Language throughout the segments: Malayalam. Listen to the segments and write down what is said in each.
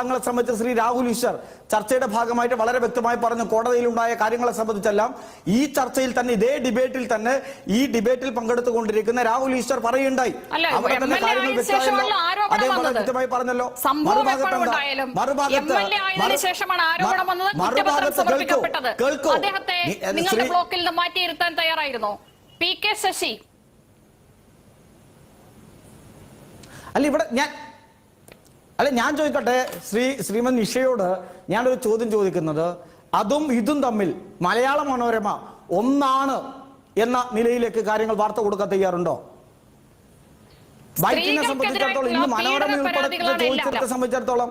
കാര്യങ്ങളെ സംബന്ധിച്ച് ശ്രീ രാഹുൽ ഈശ്വർ ചർച്ചയുടെ ഭാഗമായിട്ട് വളരെ വ്യക്തമായി പറഞ്ഞു കോടതിയിലുണ്ടായ കാര്യങ്ങളെ സംബന്ധിച്ചെല്ലാം ഈ ചർച്ചയിൽ തന്നെ ഇതേ ഡിബേറ്റിൽ തന്നെ ഈ ഡിബേറ്റിൽ പങ്കെടുത്തുകൊണ്ടിരിക്കുന്ന രാഹുൽ ഈശ്വർ പറയുണ്ടായി അവിടെ തന്നെ കാര്യങ്ങൾ വ്യക്തമായല്ലോ. വന്നത്. വ്യക്തമായി പറഞ്ഞല്ലോ. മറുഭാഗത്ത് മറുഭാഗത്ത് മറുഭാഗത്ത് കേൾക്കൂ കേൾക്കൂ. നിങ്ങളുടെ ബ്ലോക്കിൽ നിന്ന് മാറ്റിയിരുത്താൻ തയ്യാറായിരുന്നോ. P K Sasi. അല്ല ഇവിടെ ഞാൻ അല്ല ഞാൻ ചോദിക്കട്ടെ ശ്രീ ശ്രീമത് നിഷയോട് ഞാനൊരു ചോദ്യം ചോദിക്കുന്നത്. അതും ഇതും തമ്മിൽ മലയാള മനോരമ ഒന്നാണ് എന്ന നിലയിലേക്ക് കാര്യങ്ങൾ വാർത്ത കൊടുക്കാൻ തയ്യാറുണ്ടോ? ബൈക്കിനെ സംബന്ധിച്ചിടത്തോളം ഇന്ന് മനോരമ ഉൾപ്പെടുത്തി ഉൾപ്പെടെ സംബന്ധിച്ചിടത്തോളം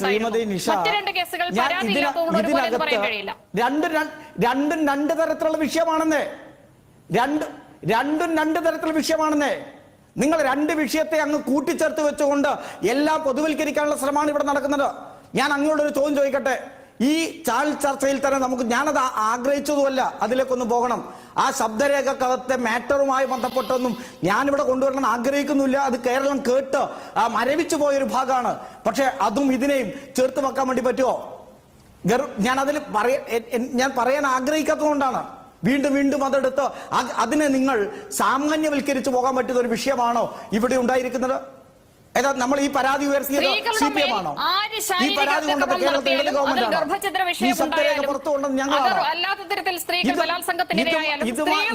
ശ്രീമതി- നിഷ ഇതിനകത്ത് രണ്ടും രണ്ട് തരത്തിലുള്ള വിഷയമാണെന്നേ. രണ്ട് രണ്ടും രണ്ട് തരത്തിലുള്ള വിഷയമാണെന്നേ. നിങ്ങൾ രണ്ട് വിഷയത്തെ അങ്ങ് കൂട്ടിച്ചേർത്ത് വെച്ചുകൊണ്ട് എല്ലാം പൊതുവൽക്കരിക്കാനുള്ള ശ്രമമാണ് ഇവിടെ നടക്കുന്നത്. ഞാൻ അങ്ങോട്ട് ഒരു ചോദ്യം ചോദിക്കട്ടെ? ഈ ചാൽ ചർച്ചയിൽ തന്നെ നമുക്ക് ഞാനത് ആഗ്രഹിച്ചതുമല്ല. അതിലേക്കൊന്ന് പോകണം. ആ ശബ്ദരേഖക്കകത്തെ മാറ്ററുമായി ബന്ധപ്പെട്ടൊന്നും ഞാനിവിടെ കൊണ്ടുവരണം ആഗ്രഹിക്കുന്നില്ല. അത് കേരളം കേട്ട് ആ മരവിച്ചു പോയൊരു ഭാഗമാണ്. പക്ഷെ അതും ഇതിനെയും ചേർത്ത് വെക്കാൻ വേണ്ടി പറ്റുമോ? ഞാൻ അതിൽ പറയ എ- എ- ഞാൻ പറയാൻ ആഗ്രഹിക്കാത്തതുകൊണ്ടാണ്. വീണ്ടും വീണ്ടും അതെടുത്ത് അതിനെ നിങ്ങൾ സാമാന്യവൽക്കരിച്ച് പോകാൻ പറ്റുന്ന ഒരു വിഷയമാണോ ഇവിടെ ഉണ്ടായിരിക്കുന്നത്? ഏതാ നമ്മൾ ഈ പരാതി ഉയർത്തിയത് സി പി എം ആണോ ഈ പരാതി കൊണ്ടത് അതിക്രമം കേരളത്തിൽ ഇടത് ഗവൺമെന്റ് ഈ വിഷയം പുറത്തു കൊണ്ടത് അത് ഞങ്ങളാണ്? ഇതുമായി-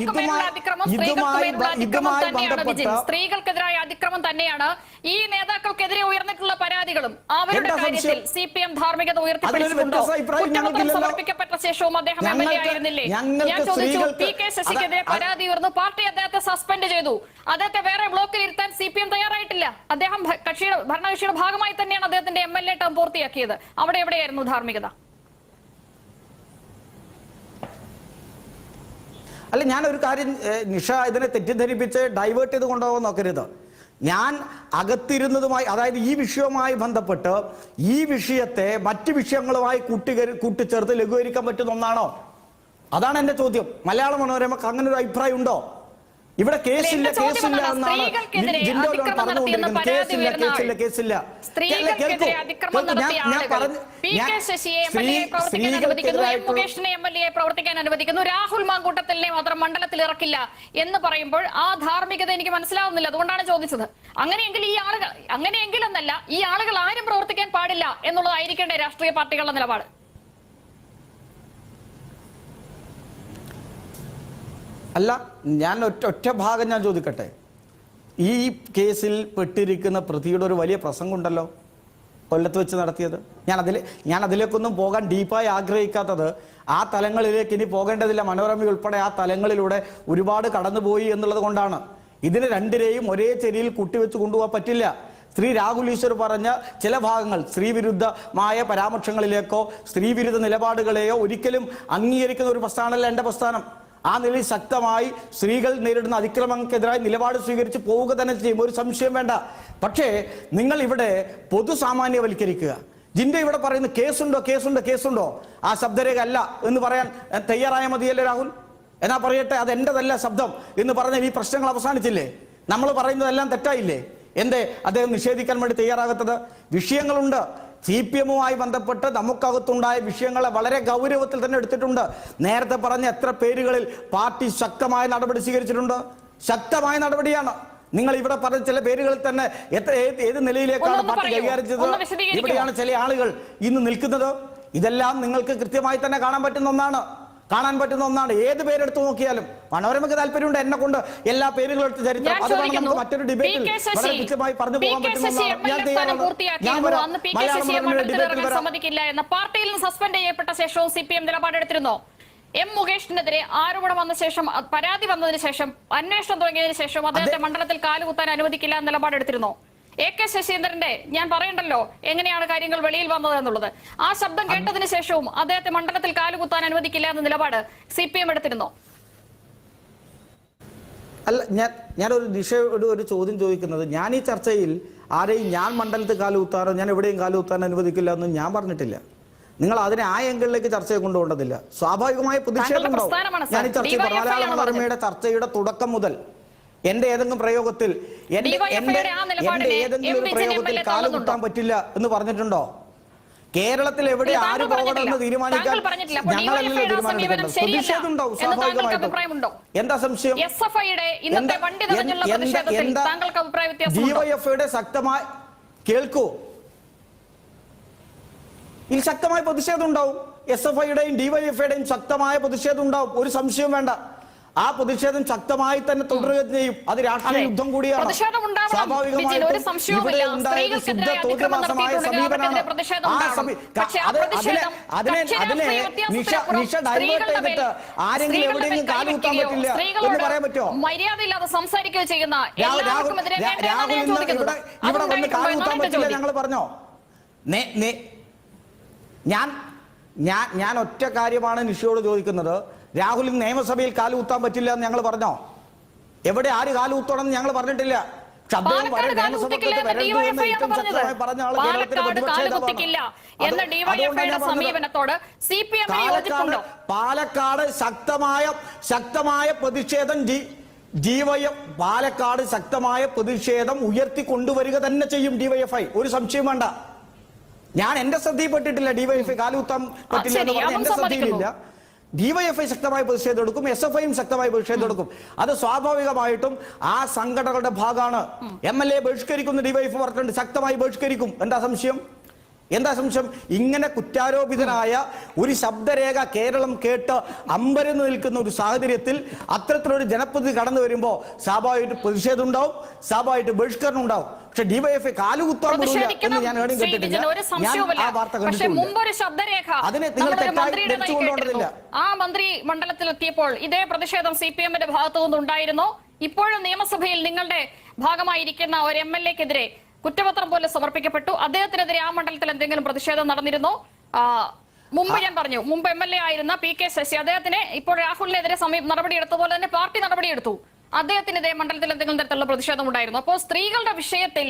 ബന്ധപ്പെട്ട- സ്ത്രീകൾക്കെതിരായ അതിക്രമം തന്നെയാണ് ഈ നേതാക്കൾക്കെതിരെ ഉയർന്നിട്ടുള്ള പരാതികളും. അവരുടെ കാര്യത്തിൽ? സി പി എം ധാർമ്മികത ഉയർത്തിപ്പിടിച്ചിട്ടുണ്ടോ? കുറ്റപത്രം സമർപ്പിക്കപ്പെട്ട ശേഷവും അദ്ദേഹം എം എൽ എ ആയിരുന്നില്ലേ? ഞാൻ ചോദിച്ചു പി കെ ശശിക്കെതിരെ പരാതി ഉയർന്നു. പാർട്ടി അദ്ദേഹത്തെ സസ്പെൻഡ് ചെയ്തു. അദ്ദേഹത്തെ വേറെ ബ്ലോക്കിൽ ഇരുത്താൻ സി പി എം തയ്യാറായിട്ടില്ല. അദ്ദേഹം കക്ഷിയുടെ ഭരണകക്ഷിയുടെ ഭാഗമായി തന്നെയാണ് അദ്ദേഹത്തിന്റെ എം എൽ എ ടേം പൂർത്തിയാക്കിയത്. അവിടെ എവിടെയായിരുന്നു ധാർമ്മികത? അല്ല ഞാൻ ഒരു കാര്യം നിഷ ഇതിനെ തെറ്റിദ്ധരിപ്പിച്ച് ഡൈവേർട്ട് ചെയ്ത് കൊണ്ടുപോകാൻ നോക്കരുത്. ഞാൻ അകത്തിരുന്നതുമായി അതായത് ഈ വിഷയവുമായി ബന്ധപ്പെട്ട് ഈ വിഷയത്തെ മറ്റ് വിഷയങ്ങളുമായി കൂട്ടികരി കൂട്ടിച്ചേർത്ത് ലഘൂകരിക്കാൻ പറ്റുന്ന ഒന്നാണോ? അതാണ് എന്റെ ചോദ്യം. മലയാള മനോരമക്ക് അങ്ങനെ ഒരു അഭിപ്രായം ഉണ്ടോ? ഇവിടെ കേസില്ല കേസില്ല. എന്നാണ് ജിൻഡോ പറഞ്ഞുകൊണ്ടിരിക്കുന്നത്. കേസില്ല കേസില്ല കേസില്ല പ്രവർത്തിക്കാൻ അനുവദിക്കുന്നു. പ്രവർത്തിക്കാൻ രാഹുൽ മാങ്കൂട്ടത്തിലെ മാത്രം മണ്ഡലത്തിൽ ഇറക്കില്ല എന്ന് പറയുമ്പോൾ ആ ധാർമ്മികത എനിക്ക് മനസ്സിലാവുന്നില്ല. അതുകൊണ്ടാണ് ചോദിച്ചത്. അങ്ങനെയെങ്കിൽ ഈ ആളുകൾ അങ്ങനെയെങ്കിൽ എന്നല്ല ഈ ആളുകൾ ആരും പ്രവർത്തിക്കാൻ പാടില്ല എന്നുള്ളതായിരിക്കേണ്ട രാഷ്ട്രീയ പാർട്ടികളുടെ നിലപാട്. അല്ല ഞാൻ ഒറ്റ ഒറ്റ ഭാഗം ഞാൻ ചോദിക്കട്ടെ. ഈ കേസിൽ പെട്ടിരിക്കുന്ന പ്രതിയുടെ ഒരു വലിയ പ്രസംഗം ഉണ്ടല്ലോ കൊല്ലത്ത് വെച്ച് നടത്തിയത്. ഞാൻ അതിൽ ഞാൻ അതിലേക്കൊന്നും പോകാൻ ഡീപ്പായി ആഗ്രഹിക്കാത്തത് ആ തലങ്ങളിലേക്ക് ഇനി പോകേണ്ടതില്ല. മനോരമ ഉൾപ്പെടെ ആ തലങ്ങളിലൂടെ ഒരുപാട് കടന്നുപോയി എന്നുള്ളത് കൊണ്ടാണ്. ഇതിന് രണ്ടിനെയും ഒരേ ചെരിയിൽ കുട്ടിവെച്ച് കൊണ്ടുപോകാൻ പറ്റില്ല. ശ്രീ രാഹുൽ ഈശ്വർ പറഞ്ഞ ചില ഭാഗങ്ങൾ സ്ത്രീവിരുദ്ധമായ പരാമർശങ്ങളിലേക്കോ സ്ത്രീവിരുദ്ധ നിലപാടുകളെയോ ഒരിക്കലും അംഗീകരിക്കുന്ന ഒരു പ്രസ്ഥാനമല്ല എന്റെ പ്രസ്ഥാനം. ആ നിലയിൽ ശക്തമായി സ്ത്രീകൾ നേരിടുന്ന അതിക്രമങ്ങൾക്കെതിരായി നിലപാട് സ്വീകരിച്ച് പോവുക തന്നെ ചെയ്യും. ഒരു സംശയം വേണ്ട. പക്ഷേ നിങ്ങൾ ഇവിടെ പൊതുസാമാന്യവൽക്കരിക്കുക. ജിൻഡ ഇവിടെ പറയുന്ന കേസുണ്ടോ കേസുണ്ടോ കേസുണ്ടോ? ആ ശബ്ദരേഖ അല്ല എന്ന് പറയാൻ തയ്യാറായ മതിയല്ലേ രാഹുൽ? എന്നാ പറയട്ടെ അത് എന്റെതല്ല ശബ്ദം എന്ന് പറഞ്ഞാൽ ഈ പ്രശ്നങ്ങൾ അവസാനിച്ചില്ലേ? നമ്മൾ പറയുന്നതെല്ലാം തെറ്റായില്ലേ? എന്തേ? അദ്ദേഹം നിഷേധിക്കാൻ വേണ്ടി തയ്യാറാകത്തത്? വിഷയങ്ങളുണ്ട്. സി പി എമ്മുമായി ബന്ധപ്പെട്ട് നമുക്കകത്തുണ്ടായ വിഷയങ്ങളെ വളരെ ഗൗരവത്തിൽ തന്നെ എടുത്തിട്ടുണ്ട്. നേരത്തെ പറഞ്ഞ എത്ര പേരുകളിൽ പാർട്ടി ശക്തമായ നടപടി സ്വീകരിച്ചിട്ടുണ്ട്? ശക്തമായ നടപടിയാണ്. നിങ്ങൾ ഇവിടെ പറഞ്ഞ ചില പേരുകളിൽ തന്നെ എത്ര ഏത് നിലയിലേക്കാണ് പാർട്ടി. കൈകാര്യം ഇവിടെയാണ് ചില ആളുകൾ ഇന്ന് നിൽക്കുന്നത്. ഇതെല്ലാം നിങ്ങൾക്ക് കൃത്യമായി തന്നെ കാണാൻ പറ്റുന്ന ഒന്നാണ്. കാണാൻ പറ്റുന്ന ഒന്നാണ്. ഏത് പേരെടുത്ത് നോക്കിയാലും. മനോരമയ്ക്ക് താല്പര്യമുണ്ട് എന്നെ കൊണ്ട് എല്ലാ പേരുകളും എടുത്ത് ചരിത്രം. അത് നമുക്ക് മറ്റൊരു ഡിബേറ്റിൽ വളരെ കൃത്യമായി പറഞ്ഞു പോകാൻ പറ്റുന്ന എന്ന പാർട്ടിയിൽ നിന്ന് സസ്പെൻഡ് ചെയ്യപ്പെട്ട ശേഷവും സി പി എം നിലപാടെടുത്തിരുന്നോ എം മുകേഷിനെതിരെ ആരോപണം വന്ന ശേഷം പരാതി വന്നതിന് ശേഷം അന്വേഷണം തുടങ്ങിയതിനു ശേഷം അദ്ദേഹത്തെ മണ്ഡലത്തിൽ കാലുകുത്താൻ അനുവദിക്കില്ല എന്ന നിലപാടെടുത്തിരുന്നോ എ കെ ശശീന്ദ്രന്റെ ഞാൻ പറയണ്ടല്ലോ എങ്ങനെയാണ് കാര്യങ്ങൾ വെളിയിൽ വന്നത് എന്നുള്ളത്. ആ ശബ്ദം കേട്ടതിന് ശേഷവും അദ്ദേഹത്തെ മണ്ഡലത്തിൽ കാലുകുത്താൻ അനുവദിക്കില്ല എന്ന നിലപാട് സി പി എം എടുത്തിരുന്നോ? അല്ല ഞാൻ ഞാനൊരു ദിശയോട് ഒരു ചോദ്യം ചോദിക്കുന്നത്. ഞാൻ ഈ ചർച്ചയിൽ ആരെയും ഞാൻ മണ്ഡലത്തിൽ കാലുകുത്താനോ ഞാൻ എവിടെയും കാലുകുത്താൻ അനുവദിക്കില്ല എന്നും ഞാൻ പറഞ്ഞിട്ടില്ല. നിങ്ങൾ അതിനെ ആ എങ്കിളിലേക്ക് ചർച്ചയെ കൊണ്ടുപോകേണ്ടതില്ല. സ്വാഭാവികമായ പ്രതിഷേധം ഉണ്ടാവും. ഞാൻ ഈ ചർച്ചയിൽ മലയാള മനോരമയുടെ ചർച്ചയുടെ തുടക്കം മുതൽ എന്റെ ഏതെങ്കിലും പ്രയോഗത്തിൽ എന്റെ ഏതെങ്കിലും ഒരു പ്രയോഗത്തിൽ കാലു കൂട്ടാൻ പറ്റില്ല എന്ന് പറഞ്ഞിട്ടുണ്ടോ? കേരളത്തിൽ എവിടെ ആര് പോകണം പോകണമെന്ന് തീരുമാനിക്കാൻ ഞങ്ങളല്ലോ പറഞ്ഞിട്ടില്ല. അപ്പോൾ ഞങ്ങളല്ലല്ലോ DYFI യുടെ തീരുമാനം സമീപനം പ്രതിഷേധം ഉണ്ടാവും സ്വാഭാവികമായിട്ടും? എന്താ സംശയം? ഡിവൈഎഫ്ഐയുടെ ശക്തമായ കേൾക്കൂ. ഇതിൽ ശക്തമായ പ്രതിഷേധം ഉണ്ടാവും. എസ് എഫ് ഐയുടെയും ഡിവൈഎഫ്ഐയുടെയും ശക്തമായ പ്രതിഷേധം ഉണ്ടാവും. ഒരു സംശയവും വേണ്ട. ആ പ്രതിഷേധം ശക്തമായി തന്നെ തുടരുകയും ചെയ്യും അത് രാഷ്ട്രീയ യുദ്ധം കൂടിയാണ്. സ്വാഭാവികമായിട്ടും ആരെങ്കിലും എവിടെയെങ്കിലും മേൽ കാൽ കുത്താൻ കൈവയ്ക്കുകയോ, പറ്റില്ല എന്ന് പറയാൻ പറ്റുമോ? മര്യാദയില്ലാതെ സംസാരിക്കുകയോ ചെയ്യുന്ന രാഹുൽ ഇന്ന് ഇവിടെ ഇവിടെ വന്ന് അതുണ്ടായിട്ടുണ്ടോ കാൽ എന്നാണ് കുത്താൻ എന്റെ പറ്റില്ല ഞങ്ങൾ പറഞ്ഞോ? ഞാൻ ഞാൻ ഞാൻ ഒറ്റ കാര്യമാണ് നിഷയോട് ചോദിക്കുന്നത്. രാഹുലിന് നിയമസഭയിൽ കാലുകുത്താൻ പറ്റില്ല എന്ന് ഞങ്ങൾ പറഞ്ഞോ? എവിടെ ആര് കാലുകുത്തണം എന്ന് ഞങ്ങൾ പറഞ്ഞിട്ടില്ല. പാലക്കാട്. ശക്തമായി ശക്തമായ പ്രതിഷേധം ഡിവൈഎഫ് പാലക്കാട് ശക്തമായ പ്രതിഷേധം ഉയർത്തി കൊണ്ടുവരിക തന്നെ ചെയ്യും ഡിവൈഎഫ്ഐ ഒരു സംശയം വേണ്ട. ഞാൻ എന്റെ ശ്രദ്ധയിൽപ്പെട്ടിട്ടില്ല ഡിവൈഎഫ്ഐ കാലുകുത്താൻ പറ്റില്ല എന്ന് പറഞ്ഞ എന്റെ ശ്രദ്ധയിലില്ല. ഡിവൈഎഫ്ഐ ശക്തമായ പ്രതിഷേധം എടുക്കും എസ് എഫ് ഐയും ശക്തമായ പ്രതിഷേധം എടുക്കും. അത് സ്വാഭാവികമായിട്ടും ആ സംഘടനകളുടെ ഭാഗമാണ്. എം എൽ എ ബഹിഷ്കരിക്കുന്ന ഡിവൈഎഫ് പറഞ്ഞിട്ടുണ്ട് ശക്തമായി ബഹിഷ്കരിക്കും. എന്താ സംശയം? എന്താ സംശയം? ഇങ്ങനെ കുറ്റാരോപിതനായ ഒരു ശബ്ദരേഖ കേരളം കേട്ട് അമ്പരന്ന് നിൽക്കുന്ന ഒരു സാഹചര്യത്തിൽ അത്തരത്തിലൊരു ജനപ്രതി കടന്നു വരുമ്പോൾ സ്വാഭാവികമായിട്ട് പ്രതിഷേധം ഉണ്ടാവും സ്വാഭാവികമായിട്ട് ബഹിഷ്കരണം ഉണ്ടാവും. പക്ഷെ ഡിവൈഎഫ്ഐ കാലുകുത്താൻ എന്ന് ഞാൻ എവിടെയും കേട്ടിട്ടില്ല. ഞാൻ ആ വാർത്ത കണ്ടിട്ടില്ല അതിനെ നിങ്ങൾ തെറ്റായി മന്ത്രിയുടെ ധരിച്ചു കയ്യിൽ കൊണ്ടുപോകേണ്ടതില്ല. കേട്ടിരുന്നു. ആ മന്ത്രി മണ്ഡലത്തിലെത്തിയപ്പോൾ ഇതേ പ്രതിഷേധം സി പി എമ്മിന്റെ ഭാഗത്തു നിന്നുണ്ടായിരുന്നു. ഇപ്പോഴും നിയമസഭയിൽ നിങ്ങളുടെ ഭാഗമായിരിക്കുന്ന ഒരു എം എൽ എക്കെതിരെ കുറ്റപത്രം പോലെ സമർപ്പിക്കപ്പെട്ടു. അദ്ദേഹത്തിനെതിരെ ആ മണ്ഡലത്തിൽ എന്തെങ്കിലും പ്രതിഷേധം നടന്നിരുന്നോ? മുമ്പ് ഞാൻ പറഞ്ഞു. മുമ്പ് എം എൽ എ ആയിരുന്ന പി കെ ശശി അദ്ദേഹത്തിന് ഇപ്പോൾ രാഹുലിനെതിരെ സമീപ പോലെ തന്നെ പാർട്ടി നടപടി നടപടിയെടുത്തു. അദ്ദേഹത്തിനെതിരെ മണ്ഡലത്തിൽ എന്തെങ്കിലും തരത്തിലുള്ള പ്രതിഷേധം ഉണ്ടായിരുന്നു. അപ്പോൾ സ്ത്രീകളുടെ വിഷയത്തിൽ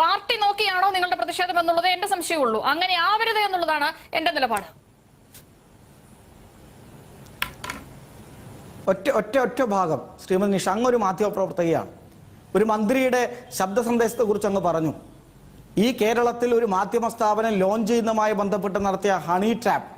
പാർട്ടി നോക്കിയാണോ നിങ്ങളുടെ പ്രതിഷേധം എന്നുള്ളത് എന്റെ സംശയമുള്ളൂ അങ്ങനെ ആവരുത് എന്നുള്ളതാണ് എന്റെ നിലപാട്. ഒറ്റ ഒറ്റ ഒറ്റ ഭാഗം ശ്രീമതി നിഷ അങ്ങ് ഒരു മാധ്യമപ്രവർത്തകയാണ്. ഒരു മന്ത്രിയുടെ ശബ്ദ സന്ദേശത്തെ കുറിച്ച് അങ്ങ് പറഞ്ഞു. ഈ കേരളത്തിൽ ഒരു മാധ്യമ സ്ഥാപനം ലോഞ്ച് ചെയ്യുന്നതുമായി ബന്ധപ്പെട്ട് നടത്തിയ ഹണി ട്രാപ്പ്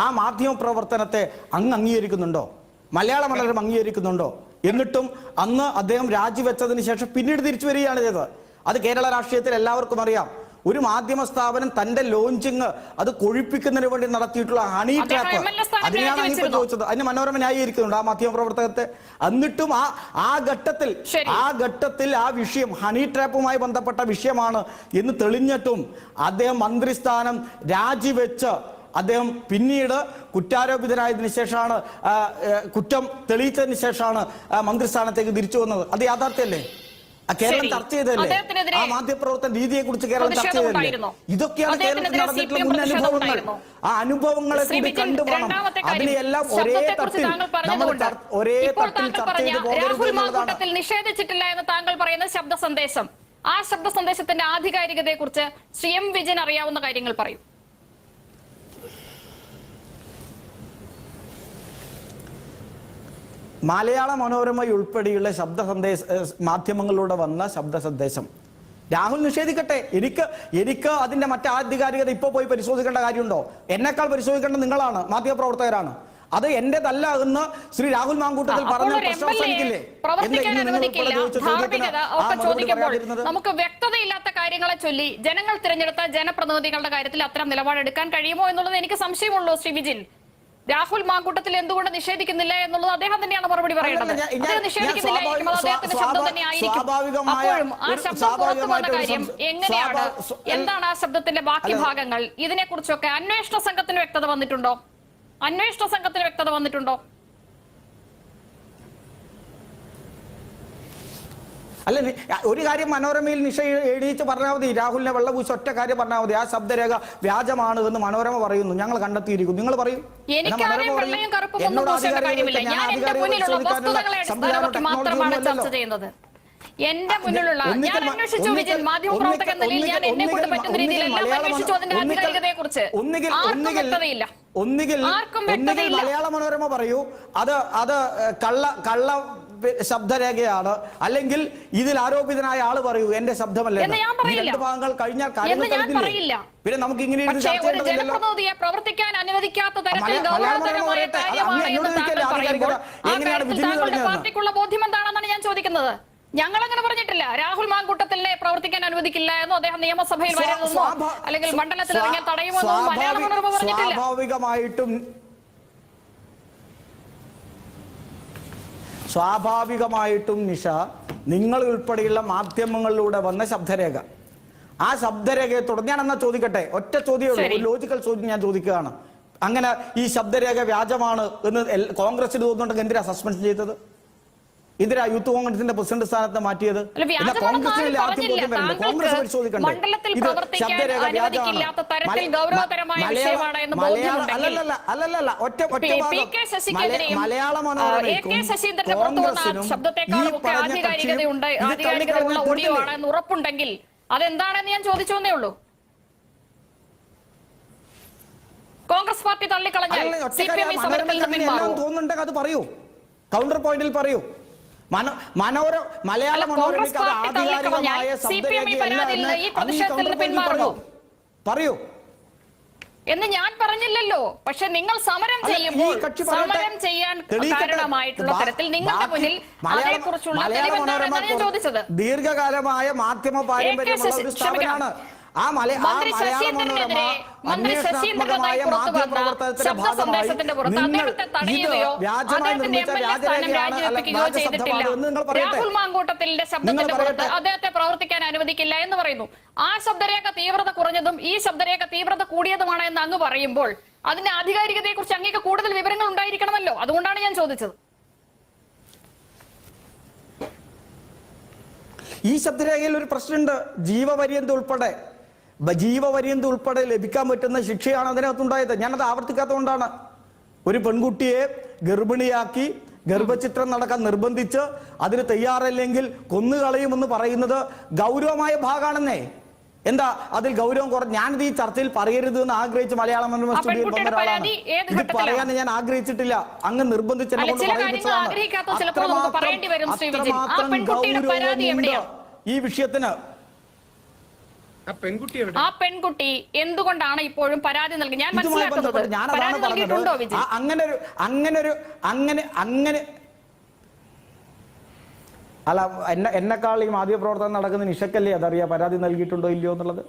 ആ മാധ്യമ പ്രവർത്തനത്തെ അങ്ങ് അംഗീകരിക്കുന്നുണ്ടോ? മലയാള മണ്ഡലം അംഗീകരിക്കുന്നുണ്ടോ? എന്നിട്ടും അന്ന് അദ്ദേഹം രാജിവെച്ചതിന് ശേഷം പിന്നീട് തിരിച്ചു വരികയാണ് ചെയ്തത്. അത് കേരള രാഷ്ട്രീയത്തിൽ എല്ലാവർക്കും അറിയാം. ഒരു മാധ്യമ സ്ഥാപനം തന്റെ ലോഞ്ചിങ് അത് കൊഴിപ്പിക്കുന്നതിന് വേണ്ടി നടത്തിയിട്ടുള്ള ഹണി ട്രാപ്പ്. അതിനെയാണ് അങ്ങിപ്പോ ചോദിച്ചത്. അതിന് മനോരമ ന്യായീകരിക്കുന്നുണ്ട് ആ മാധ്യമ പ്രവർത്തകത്തെ. എന്നിട്ടും ആ ആ ഘട്ടത്തിൽ ആ ഘട്ടത്തിൽ ആ വിഷയം ഹണി ട്രാപ്പുമായി ബന്ധപ്പെട്ട വിഷയമാണ് എന്ന് തെളിഞ്ഞിട്ടും അദ്ദേഹം മന്ത്രിസ്ഥാനം രാജിവെച്ച് അദ്ദേഹം പിന്നീട് കുറ്റാരോപിതനായതിനു ശേഷമാണ് കുറ്റം തെളിയിച്ചതിന് ശേഷമാണ് മന്ത്രിസ്ഥാനത്തേക്ക് തിരിച്ചു വന്നത്. അത് യാഥാർത്ഥ്യല്ലേ കേരളം. ചർച്ച ചെയ്തല്ലേ ആ മാധ്യമപ്രവർത്തന രീതിയെ കുറിച്ച് കേരളം ചർച്ച ചെയ്തല്ലേ ഇതൊക്കെയാണ് കേരളത്തിൽ നടന്നിട്ടുള്ള മുൻ അനുഭവങ്ങൾ. ആ അനുഭവങ്ങളെ കൂടി കണ്ടു വേണം അതിനെല്ലാം ഒരേ തട്ടിൽ നമ്മൾ ഒരേ തട്ടിൽ ചർച്ച ചെയ്ത് പോകരുത് നിഷേധിച്ചിട്ടില്ല എന്ന് താങ്കൾ പറയുന്ന ശബ്ദ സന്ദേശം ആ ശബ്ദ സന്ദേശത്തിന്റെ ആധികാരികതയെ കുറിച്ച് ശ്രീ എം വിജയൻ അറിയാവുന്ന കാര്യങ്ങൾ പറയൂ. മലയാള മനോരമ ഉൾപ്പെടെയുള്ള ശബ്ദ സന്ദേശ മാധ്യമങ്ങളിലൂടെ വന്ന ശബ്ദ സന്ദേശം രാഹുൽ നിഷേധിക്കട്ടെ. എനിക്ക് എനിക്ക് അതിന്റെ മറ്റു ആധികാരികത ഇപ്പൊ പോയി പരിശോധിക്കേണ്ട കാര്യമുണ്ടോ? എന്നെക്കാൾ പരിശോധിക്കേണ്ട നിങ്ങളാണ് മാധ്യമപ്രവർത്തകരാണ്. അത് എന്റേതല്ല എന്ന് ശ്രീ രാഹുൽ മാങ്കൂട്ടത്തിൽ പറഞ്ഞ ഇപ്പോൾ നമുക്ക് വ്യക്തതയില്ലാത്ത കാര്യങ്ങളെ ചൊല്ലി ജനങ്ങൾ തിരഞ്ഞെടുത്ത ജനപ്രതിനിധികളുടെ കാര്യത്തിൽ അത്തരം നിലപാടെടുക്കാൻ കഴിയുമോ എന്നുള്ളത് എനിക്ക് സംശയമുള്ളൂ ശ്രീ വിജിൻ. രാഹുൽ മാങ്കൂട്ടത്തിൽ എന്തുകൊണ്ട് നിഷേധിക്കുന്നില്ല എന്നുള്ളത് അദ്ദേഹം തന്നെയാണ് മറുപടി പറയുന്നത്. അദ്ദേഹം അദ്ദേഹത്തിന്റെ ശബ്ദം തന്നെ ആയിരിക്കും അപ്പോഴും ആ ശബ്ദം പുറത്തു വന്ന കാര്യം എങ്ങനെയാണ്? എന്താണ് ആ ശബ്ദത്തിന്റെ ബാക്കി. ഭാഗങ്ങൾ? ഇതിനെ കുറിച്ചൊക്കെ അന്വേഷണ സംഘത്തിന് വ്യക്തത വന്നിട്ടുണ്ടോ? അന്വേഷണ സംഘത്തിന് വ്യക്തത വന്നിട്ടുണ്ടോ? അല്ല ഒരു കാര്യം മനോരമയിൽ നിഷ എഴുതിച്ച് പറഞ്ഞാൽ മതി. രാഹുലിനെ വെള്ളപൂശ ഒറ്റ കാര്യം പറഞ്ഞാൽ മതി. ആ ശബ്ദരേഖ വ്യാജമാണ് എന്ന് മനോരമ പറയുന്നു. ഞങ്ങൾ കണ്ടെത്തിയിരിക്കുന്നു. നിങ്ങൾ പറയും. എന്നോട് കാര്യമില്ല. ഞാൻ ചോദിക്കാനുള്ള സംവിധാനം ടെക്നോളജി ഒന്നുമല്ലല്ലോ. എന്റെ മുന്നിലുള്ള ഞാൻ അന്വേഷിച്ചു വിജയൻ നിലയിൽ ഞാൻ ഒന്നിക്കൽ- എന്നെ കൊണ്ട് പറ്റുന്ന രീതിയിൽ എല്ലാം ഒന്നിക്കൽ അന്വേഷിച്ചു അതിന്റെ ആധികാരികതയെ കുറിച്ച് ആർക്കും വ്യക്തതയില്ല. ഒന്നുകിൽ ഒന്നുകിൽ മലയാള മനോരമ പറയൂ. അത് അത് കള്ള കള്ള ശബ്ദരേഖയാണ്. അല്ലെങ്കിൽ ഇതിൽ ആരോപിതനായ ആൾ പറയൂ എന്റെ ശബ്ദമല്ല. രണ്ട് ഭാഗങ്ങൾ കഴിഞ്ഞാൽ കാര്യങ്ങൾ. പിന്നെ നമുക്ക് ഇങ്ങനെ പ്രവർത്തിക്കാൻ അനുവദിക്കാത്ത തരത്തിൽ? പാർട്ടിക്കുള്ള ബോധ്യം എന്താണെന്നാണ് ഞാൻ ചോദിക്കുന്നത്? ഞങ്ങൾ അങ്ങനെ പറഞ്ഞിട്ടില്ല. രാഹുൽ മാങ്കൂട്ടത്തിലെ പ്രവർത്തിക്കാൻ അനുവദിക്കില്ല എന്നോ അദ്ദേഹം നിയമസഭയിൽ വരുന്നു അല്ലെങ്കിൽ മണ്ഡലത്തിൽ ഇറങ്ങിയാൽ തടയുമെന്നോ മലയാള മനോരമ പറഞ്ഞിട്ടില്ല. സ്വാഭാവികമായിട്ടും സ്വാഭാവികമായിട്ടും നിഷ നിങ്ങൾ ഉൾപ്പെടെയുള്ള മാധ്യമങ്ങളിലൂടെ വന്ന ശബ്ദരേഖ. ആ ശബ്ദരേഖയെ തുടർന്ന് ഞാൻ എന്നാ ചോദിക്കട്ടെ? ഒറ്റ ചോദ്യമേ ഒരു ലോജിക്കൽ ചോദ്യം ഞാൻ ചോദിക്കുകയാണ്. അങ്ങനെ ഈ ശബ്ദരേഖ വ്യാജമാണ് എന്ന് കോൺഗ്രസിന് തോന്നുന്നുണ്ടെങ്കിൽ എന്തിനാ സസ്പെൻഷൻ ചെയ്തത്? എന്തിനാ യൂത്ത് കോൺഗ്രസിന്റെ പ്രസിഡന്റ് സ്ഥാനത്ത് മാറ്റിയത്? വ്യാജമാണെന്ന് ആദ്യം ബോധ്യം? കോൺഗ്രസ് പരിശോധിക്കണ്ടേ? ഇത് ശബ്ദരേഖ വ്യാജമാണ്. അല്ലല്ലല്ല, അല്ലല്ലല്ല, ഒറ്റ ഒറ്റ മലയാള മനോരമയ്ക്കും കോൺഗ്രസിനും ഈ പറഞ്ഞ കക്ഷിയും ഇത് തള്ളിക്കളഞ്ഞ് ഉറപ്പുണ്ടെങ്കിൽ അതെന്താണെന്ന് ഞാൻ ചോദിച്ചോന്നേ ഉള്ളൂ. കോൺഗ്രസ് പാർട്ടി തള്ളിക്കളഞ്ഞാൽ പിന്മാറുമോ തോന്നുന്നുണ്ടെങ്കിൽ അത് പറയൂ. കൗണ്ടർ പോയിന്റിൽ പറയൂ. മനോര മലയാള മനോരമയ്ക്ക് അത് ആധികാരികമായ? പറയൂ. എന്ന് ഞാൻ പറഞ്ഞില്ലല്ലോ. പക്ഷെ നിങ്ങൾ സമരം ചെയ്യുമ്പോൾ സമരം ചെയ്യാൻ കാരണമായിട്ടുള്ള തരത്തിൽ നിങ്ങളുടെ മുന്നിൽ അതിനെ അതേക്കുറിച്ചുള്ള ചോദിച്ചത്. ദീർഘകാലമായ മാധ്യമ പാരമ്പര്യമുള്ള ഒരു സ്ഥാപനമാണ് ആ മല ആ മന്ത്രി മലയാള മനോരമ മന്ത്രി അന്വേഷണാത്മകമായ ശശീന്ദ്രനായി പുറത്തു മാധ്യമ വന്ന പ്രവർത്തനത്തിന്റെ ശബ്ദ ഭാഗമായി സന്ദേശത്തിന്റെ പുറത്ത് നിങ്ങൾ അദ്ദേഹത്തെ രാഹുൽ മാങ്കൂട്ടത്തിന്റെ ശബ്ദത്തിന്റെ പുറത്ത് പ്രവർത്തിക്കാൻ അനുവദിക്കില്ല എന്ന് പറയുന്നു. ആ ശബ്ദരേഖ തീവ്രത കുറഞ്ഞതും ഈ ശബ്ദരേഖ തീവ്രത കൂടിയതുമാണ് എന്ന് അങ്ങ് പറയുമ്പോൾ അതിന്റെ ആധികാരികതയെ കുറിച്ച് അങ്ങേക്ക് കൂടുതൽ വിവരങ്ങൾ ഉണ്ടായിരിക്കണമല്ലോ. അതുകൊണ്ടാണ് ഞാൻ ചോദിച്ചത്. ഈ ശബ്ദരേഖയിൽ ഒരു പ്രശ്നമുണ്ട്. ജീവപര്യന്തം ഉൾപ്പെടെ. ജീവപര്യന്തം ഉൾപ്പെടെ ലഭിക്കാൻ പറ്റുന്ന ശിക്ഷയാണ് അതിനകത്തുണ്ടായത്. ഞാനത് ആവർത്തിക്കാത്തതുകൊണ്ടാണ്. ഒരു പെൺകുട്ടിയെ ഗർഭിണിയാക്കി ഗർഭചിത്രം നടക്കാൻ നിർബന്ധിച്ച് അതിന് തയ്യാറല്ലെങ്കിൽ കൊന്നുകളയുമെന്ന് പറയുന്നത് ഗൗരവമായ ഭാഗമാണെന്നേ. എന്താ? അതിൽ ഗൗരവം കുറ ഞാനിത് ഈ ചർച്ചയിൽ പറയരുത് എന്ന് ആഗ്രഹിച്ച് മലയാള മനോരമ സ്റ്റുഡിയോയിൽ വന്ന ഒരാളാണ് ഇത് പറയാൻ ഞാൻ ആഗ്രഹിച്ചിട്ടില്ല. അങ്ങ് നിർബന്ധിച്ച് എന്നെ കൊണ്ട് പറയിപ്പിച്ചതാണ്. അത്രമാത്രം- അത്രമാത്രം ഗൗരവമുണ്ട് ഈ വിഷയത്തിന്. ആ പെൺകുട്ടി എന്തുകൊണ്ടാണ് ഇപ്പോഴും പരാതി നൽകി ഞാൻ മനസ്സിലാക്കുന്നത് ഞാൻ പരാതി നൽകിയിട്ടുണ്ടോ വിജയ് അങ്ങനെ ഒരു അങ്ങനെ ഒരു അങ്ങനെ അങ്ങനെ അല്ല എന്നെ എന്നെക്കാൾ ഈ മാധ്യമപ്രവർത്തനം നടക്കുന്ന നിഷക്കല്ലേ അതറിയാ പരാതി നൽകിയിട്ടുണ്ടോ ഇല്ലയോ എന്നുള്ളത്?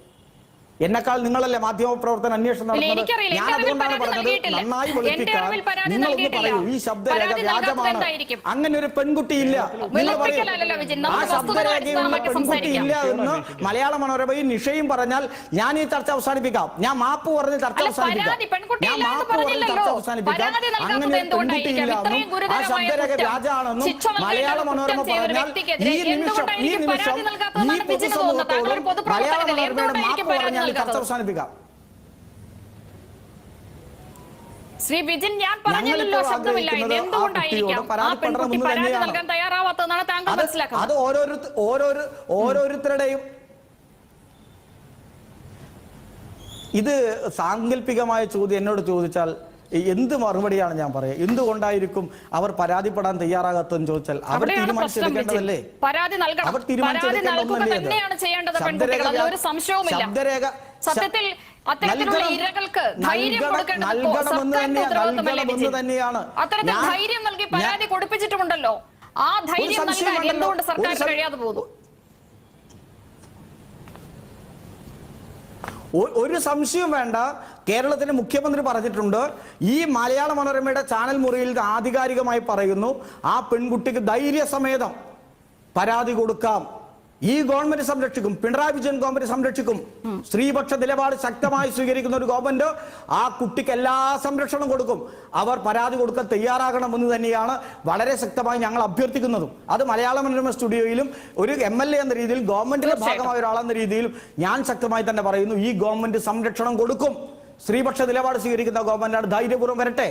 എന്നെക്കാൾ നിങ്ങളല്ലേ മാധ്യമപ്രവർത്തനം അന്വേഷണം അതുകൊണ്ടാണ് പറഞ്ഞത് നന്നായി വെളുപ്പിക്കാൻ നിങ്ങളൊന്ന് പറയൂ ഈ ശബ്ദരേഖ വ്യാജമാണ്. അങ്ങനെ ഒരു പെൺകുട്ടി ഇല്ല നിങ്ങൾ പറയൂ. ആ ശബ്ദരേഖയുള്ള പെൺകുട്ടി ഇല്ല എന്ന് മലയാള മനോരമയും നിഷയും പറഞ്ഞാൽ ഞാൻ ഈ ചർച്ച അവസാനിപ്പിക്കാം. ഞാൻ മാപ്പ് പറഞ്ഞ് ചർച്ച അവസാനിപ്പിക്കാം. പരാതി പെൺകുട്ടി ഞാൻ ഇല്ല എന്ന് മാപ്പ് പറഞ്ഞ് ചർച്ച പറഞ്ഞില്ലല്ലോ. അവസാനിപ്പിക്കാം അങ്ങനെ ഒരു? പെൺകുട്ടി ഇല്ല എന്നും ആ ശബ്ദരേഖ നൽകേണ്ട മലയാള മനോരമ പറഞ്ഞാൽ ഈ നിമിഷം ഈ നിമിഷം ഈ പൊതുസമൂഹത്തോടും മലയാള മനോരമയുടെ മാപ്പ് പറഞ്ഞാൽ ചർച്ച അവസാനിപ്പിക്കാം. ശ്രീ വിജിൻ ഞാൻ പറഞ്ഞില്ലല്ലോ ശബ്ദമില്ലായിരുന്നു ശബ്ദമില്ല. എന്ന് ആഗ്രഹിക്കുന്നത് ആ എന്തുകൊണ്ടായിരിക്കാം? കുട്ടിയോട് ആ പെൺകുട്ടി പരാതി നൽകാൻ തയ്യാറാവാത്തതെന്നാണ് താങ്കൾ മനസ്സിലാക്കുന്നത്. ഓരോരുത്തരുടെയും ഇത് സാങ്കല്പികമായ ചോദ്യം എന്നോട് ചോദിച്ചാൽ എന്ത് മറുപടിയാണ് ഞാൻ പറയുക എന്തുകൊണ്ടായിരിക്കും അവർ പരാതിപ്പെടാൻ തയ്യാറാകാത്തതെന്ന് ചോദിച്ചാൽ അവർ തീരുമാനിച്ചെടുക്കേണ്ടതല്ലേ? അവർ തീരുമാനിച്ചെടുക്കേണ്ടതല്ലേ? ശബ്ദരേഖ സത്യത്തിൽ നൽകണമെന്ന് തന്നെയാണ്. അത്തരത്തിൽ ധൈര്യം നൽകി പരാതി കൊടുപ്പിച്ചിട്ടുമുണ്ടല്ലോ. ആ ധൈര്യം നൽകാൻ. എന്തുകൊണ്ട് സർക്കാർ കഴിയാതെ പോകുന്നു? ഒരു സംശയവും വേണ്ട. കേരളത്തിന്റെ മുഖ്യമന്ത്രി പറഞ്ഞിട്ടുണ്ട് ഈ മലയാള മനോരമയുടെ ചാനൽ മുറിയിൽ ആധികാരികമായി പറയുന്നു ആ പെൺകുട്ടിക്ക് ധൈര്യസമേതം പരാതി കൊടുക്കാം. ഈ ഗവൺമെന്റ് സംരക്ഷിക്കും. പിണറായി വിജയൻ ഗവൺമെന്റ് സംരക്ഷിക്കും. സ്ത്രീപക്ഷ നിലപാട് ശക്തമായി സ്വീകരിക്കുന്ന ഒരു ഗവൺമെന്റ് ആ കുട്ടിക്ക് എല്ലാ സംരക്ഷണവും കൊടുക്കും. അവർ പരാതി കൊടുക്കാൻ തയ്യാറാകണമെന്ന് തന്നെയാണ് വളരെ ശക്തമായി ഞങ്ങൾ അഭ്യർത്ഥിക്കുന്നതും. അത് മലയാള മനോരമ സ്റ്റുഡിയോയിലും ഒരു എം എൽ എ എന്ന രീതിയിൽ ഗവൺമെന്റിന്റെ. ഭാഗമായ ഒരാളെന്ന രീതിയിലും ഞാൻ ശക്തമായി തന്നെ പറയുന്നു ഈ ഗവൺമെന്റ് സംരക്ഷണം കൊടുക്കും. സ്ത്രീപക്ഷ നിലപാട് സ്വീകരിക്കുന്ന ഗവൺമെന്റാണ് ധൈര്യപൂർവം വരട്ടെ.